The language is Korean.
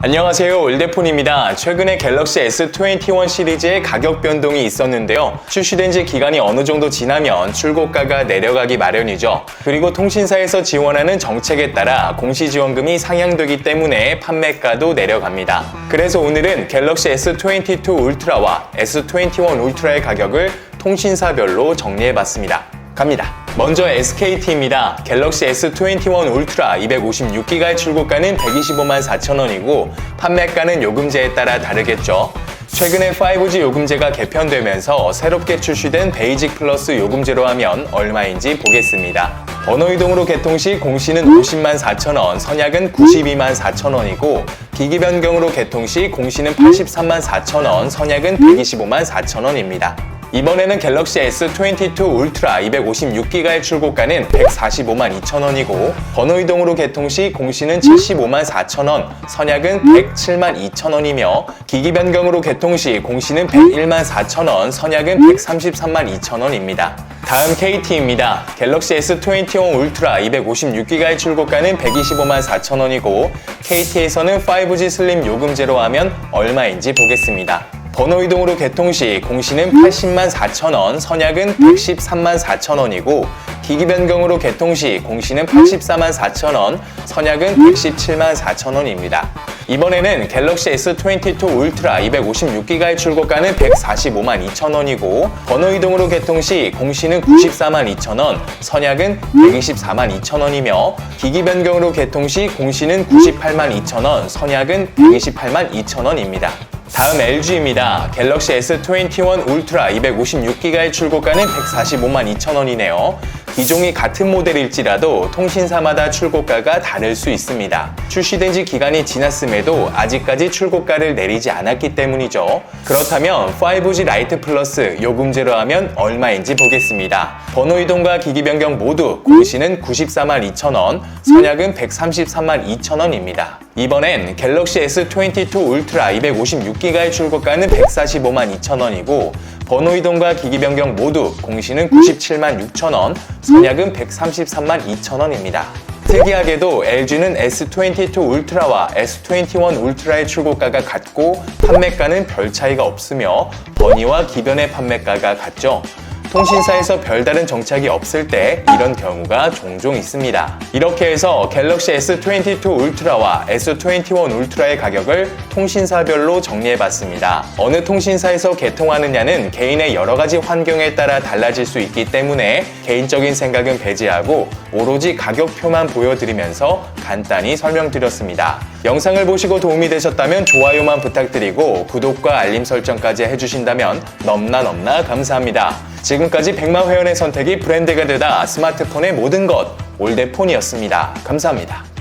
안녕하세요 올데폰입니다. 최근에 갤럭시 S21 시리즈의 가격 변동이 있었는데요. 출시된 지 기간이 어느 정도 지나면 출고가가 내려가기 마련이죠. 그리고 통신사에서 지원하는 정책에 따라 공시지원금이 상향되기 때문에 판매가도 내려갑니다. 그래서 오늘은 갤럭시 S22 울트라와 S21 울트라의 가격을 통신사별로 정리해봤습니다. 갑니다. 먼저 SKT입니다. 갤럭시 S21 울트라 256기가의 출고가는 125만 4천원이고 판매가는 요금제에 따라 다르겠죠. 최근에 5G 요금제가 개편되면서 새롭게 출시된 베이직 플러스 요금제로 하면 얼마인지 보겠습니다. 번호 이동으로 개통 시 공시는 50만 4천 원, 선약은 92만 4천 원이고 기기 변경으로 개통 시 공시는 83만 4천 원, 선약은 125만 4천 원입니다. 이번에는 갤럭시 S22 울트라 256기가의 출고가는 145만 2천원이고 번호 이동으로 개통 시 공시는 75만 4천원, 선약은 107만 2천원이며 기기 변경으로 개통 시 공시는 101만 4천원, 선약은 133만 2천원입니다. 다음 KT입니다. 갤럭시 S21 울트라 256기가의 출고가는 125만 4천원이고 KT에서는 5G 슬림 요금제로 하면 얼마인지 보겠습니다. 번호 이동으로 개통 시 공시는 80만 4천 원, 선약은 113만 4천 원이고 기기 변경으로 개통 시 공시는 84만 4천 원, 선약은 117만 4천 원입니다. 이번에는 갤럭시 S22 울트라 256기가의 출고가는 145만 2천원이고 번호 이동으로 개통 시 공시는 94만 2천원, 선약은 124만 2천원이며 기기 변경으로 개통 시 공시는 98만 2천원, 선약은 128만 2천원입니다. 다음 LG입니다. 갤럭시 S21 울트라 256기가의 출고가는 145만 2천원이네요. 기종이 같은 모델일지라도 통신사마다 출고가가 다를 수 있습니다. 출시된 지 기간이 지났음에도 아직까지 출고가를 내리지 않았기 때문이죠. 그렇다면 5G 라이트 플러스 요금제로 하면 얼마인지 보겠습니다. 번호 이동과 기기 변경 모두 공시는 94만 2천원, 선약은 133만 2천원입니다. 이번엔 갤럭시 S22 울트라 256기가의 출고가는 145만 2천원이고 번호 이동과 기기 변경 모두 공시는 97만 6천원, 선약은 133만 2천원입니다. 특이하게도 LG는 S22 울트라와 S21 울트라의 출고가가 같고 판매가는 별 차이가 없으며 버니와 기변의 판매가가 같죠. 통신사에서 별다른 정착이 없을 때 이런 경우가 종종 있습니다. 이렇게 해서 갤럭시 S22 울트라와 S21 울트라의 가격을 통신사별로 정리해봤습니다. 어느 통신사에서 개통하느냐는 개인의 여러 가지 환경에 따라 달라질 수 있기 때문에 개인적인 생각은 배제하고 오로지 가격표만 보여드리면서 간단히 설명드렸습니다. 영상을 보시고 도움이 되셨다면 좋아요만 부탁드리고 구독과 알림 설정까지 해주신다면 넘나 넘나 감사합니다. 지금까지 100만 회원의 선택이 브랜드가 되다 스마트폰의 모든 것 올데폰이었습니다. 감사합니다.